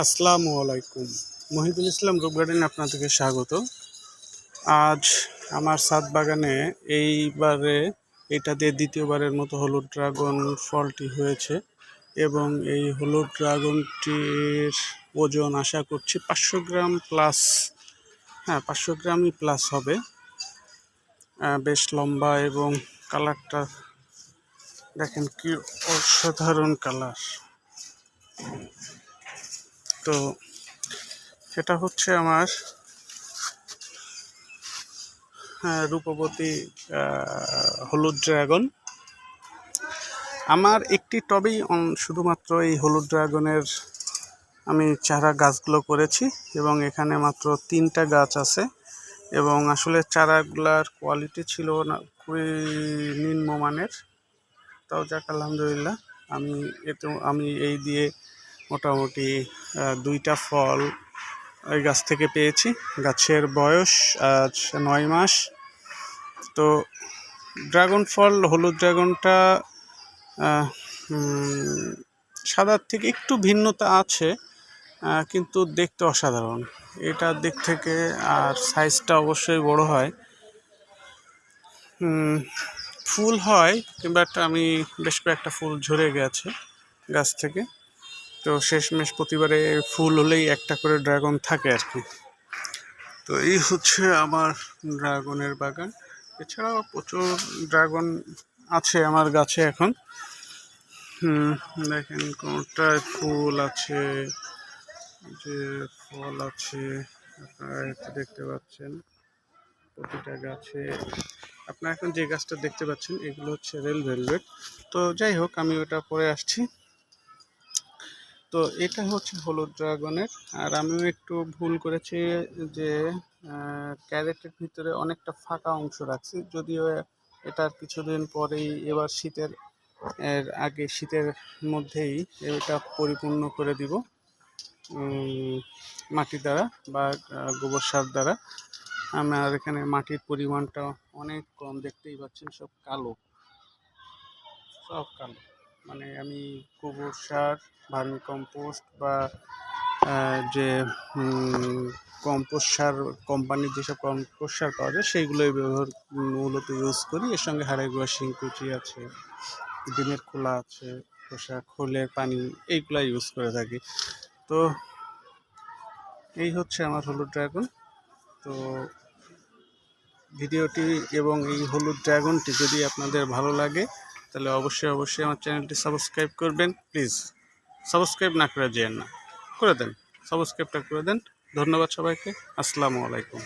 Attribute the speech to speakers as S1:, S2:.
S1: আসসালামু আলাইকুম। মহিদুল ইসলাম রূপ গার্ডেন আপনাদেরকে স্বাগত। আজ আমার সাত বাগানে এইবারে, এটা দিয়ে দ্বিতীয়বারের মতো হলুদ ড্রাগন ফলটি হয়েছে এবং এই হলুদ ড্রাগনটির ওজন আশা করছি পাঁচশো গ্রাম প্লাস হ্যাঁ পাঁচশো গ্রামই প্লাস হবে। বেশ লম্বা এবং কালারটা দেখেন কি অসাধারণ কালার। তো সেটা হচ্ছে আমার রূপবতী হলুদ ড্রাগন। আমার একটি টবেই শুধুমাত্র এই হলুদ ড্রাগনের আমি চারা গাছগুলো করেছি এবং এখানে মাত্র তিনটা গাছ আছে এবং আসলে চারাগুলার কোয়ালিটি ছিল না, খুবই নিম্নমানের। তাও যাক, আলহামদুলিল্লাহ, আমি এতে আমি এই দিয়ে মোটামুটি দুইটা ফল ওই গাছ থেকে পেয়েছি। গাছের বয়স আজ নয় মাস। তো ড্রাগন ফল, হলুদ ড্রাগনটা সাদার থেকে একটু ভিন্নতা আছে কিন্তু দেখতে অসাধারণ। এটার দিক থেকে আর সাইজটা অবশ্যই বড় হয়। ফুল হয় কিংবা একটা আমি বেশ কয়েকটা ফুল ঝরে গেছে গাছ থেকে। তো শেষমেশ প্রতিবারে ফুল হলেই একটা করে ড্রাগন থাকে আর কি। তো এই হচ্ছে আমার ড্রাগনের বাগান। এছাড়াও প্রচুর ড্রাগন আছে আমার গাছে এখন। দেখেন কোনটায় ফুল আছে যে ফল আছে, আপনারা দেখতে পাচ্ছেন প্রতিটা গাছে। আপনারা এখন যে গাছটা দেখতে পাচ্ছেন, এগুলো হচ্ছে রেল ভেলভেট। তো যাই হোক, আমি ওটা পরে আসছি। তো এটা হচ্ছে হলুদ ড্রাগনের। আর আমিও একটু ভুল করেছি যে ক্যারেটের ভিতরে অনেকটা ফাঁকা অংশ রাখছি। যদিও এটার কিছুদিন পরেই এবার শীতের, এর আগে শীতের মধ্যেই এটা পরিপূর্ণ করে দিব মাটি দ্বারা বা গোবর সার দ্বারা। আমার এখানে মাটির পরিমাণটা অনেক কম দেখতেই পাচ্ছেন, সব কালো। সব কালো। মানে আমি গোবর সার, ভার্মি কম্পোস্ট বা যে কম্পোস্ট সার, কোম্পানির যেসব কম্পোস্ট সার পাওয়া যায়, সেইগুলোই ব্যবহার, মূলত ইউজ করি। এর সঙ্গে হাড়ে গুঁড়া, শিংকুচি আছে, ডিমের খোলা আছে, খোসা, খোলের পানি এইগুলা ইউজ করে থাকি। তো, এই হচ্ছে আমার হলুদ ড্রাগন। তো, ভিডিওটি এবং এই হলুদ ড্রাগনটি যদি আপনাদের ভালো লাগে তাহলে অবশ্যই অবশ্যই আমার চ্যানেলটি সাবস্ক্রাইব করবেন। প্লিজ, সাবস্ক্রাইব না করে যেন না। করে দেন, সাবস্ক্রাইবটা করে দেন। ধন্যবাদ সবাইকে। আসসালামু আলাইকুম।